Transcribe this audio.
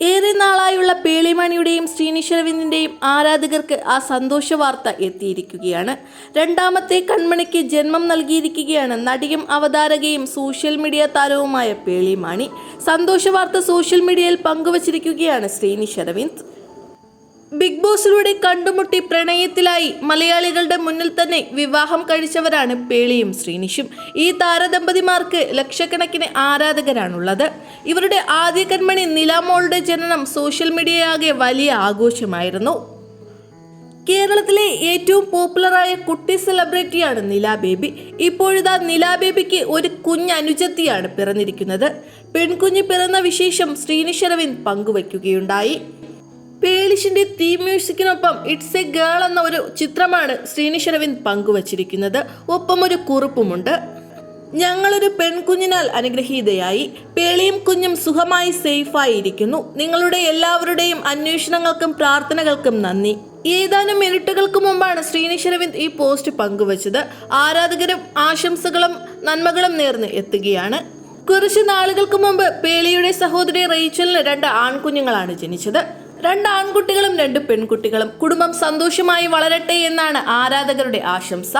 ഏറെ നാളായുള്ള പേളിമണിയുടെയും ശ്രീനിശ്വരവിന്ദിന്റെയും ആരാധകർക്ക് ആ സന്തോഷ വാർത്ത എത്തിയിരിക്കുകയാണ്. രണ്ടാമത്തെ കൺമണിക്ക് ജന്മം നൽകിയിരിക്കുകയാണ് നടിയും അവതാരകയും സോഷ്യൽ മീഡിയ താരവുമായ പേളിമാണി. സന്തോഷ വാർത്ത സോഷ്യൽ മീഡിയയിൽ പങ്കുവച്ചിരിക്കുകയാണ് ശ്രീനിശ്വരവിന്ദ്. ബിഗ് കണ്ടുമുട്ടി പ്രണയത്തിലായി. മലയാളികളുടെ മുന്നിൽ തന്നെ വിവാഹം കഴിച്ചവരാണ് പേളിയും ശ്രീനിഷും. ഈ താരദമ്പതിമാർക്ക് ലക്ഷക്കണക്കിന് ആരാധകരാണുള്ളത്. ഇവരുടെ ആദ്യ കൺമണി നിലാമോളുടെ ജനനം സോഷ്യൽ മീഡിയയാകെ വലിയ ആഘോഷമായിരുന്നു. കേരളത്തിലെ ഏറ്റവും പോപ്പുലറായ കുട്ടി സെലിബ്രിറ്റിയാണ് നില ബേബി. ഇപ്പോഴിതാ നില ബേബിക്ക് ഒരു കുഞ്ഞ് അനുജത്തിയാണ് പിറന്നിരിക്കുന്നത്. പെൺകുഞ്ഞ് പിറന്ന വിശേഷം ശ്രീനിഷ് പങ്കുവയ്ക്കുകയുണ്ടായി. പേളിഷിന്റെ തീം മ്യൂസിക്കിനൊപ്പം ഇറ്റ്സ് എ ഗേൾ എന്ന ഒരു ചിത്രമാണ് ശ്രീനിഷ് അരവിന്ദ് പങ്കുവച്ചിരിക്കുന്നത്. ഒപ്പം ഒരു കുറിപ്പുമുണ്ട്. ഞങ്ങളൊരു പെൺകുഞ്ഞിനാൽ അനുഗ്രഹീതയായി. പേളിയും കുഞ്ഞും സുഖമായി സേഫായി ഇരിക്കുന്നു നിങ്ങളുടെ എല്ലാവരുടെയും അന്വേഷണങ്ങൾക്കും പ്രാർത്ഥനകൾക്കും നന്ദി. ഏതാനും മിനിറ്റുകൾക്ക് മുമ്പാണ് ശ്രീനിഷ് അരവിന്ദ് ഈ പോസ്റ്റ് പങ്കുവച്ചത്. ആരാധകരും ആശംസകളും നന്മകളും നേർന്ന് എത്തുകയാണ്. കുറച്ച് നാളുകൾക്ക് മുമ്പ് പേളിയുടെ സഹോദരി റേച്ചലിന് രണ്ട് ആൺകുഞ്ഞുങ്ങളാണ് ജനിച്ചത്. രണ്ട് ആൺകുട്ടികളും രണ്ട് പെൺകുട്ടികളും കുടുംബം സന്തോഷമായി വളരട്ടെ എന്നാണ് ആരാധകരുടെ ആശംസ.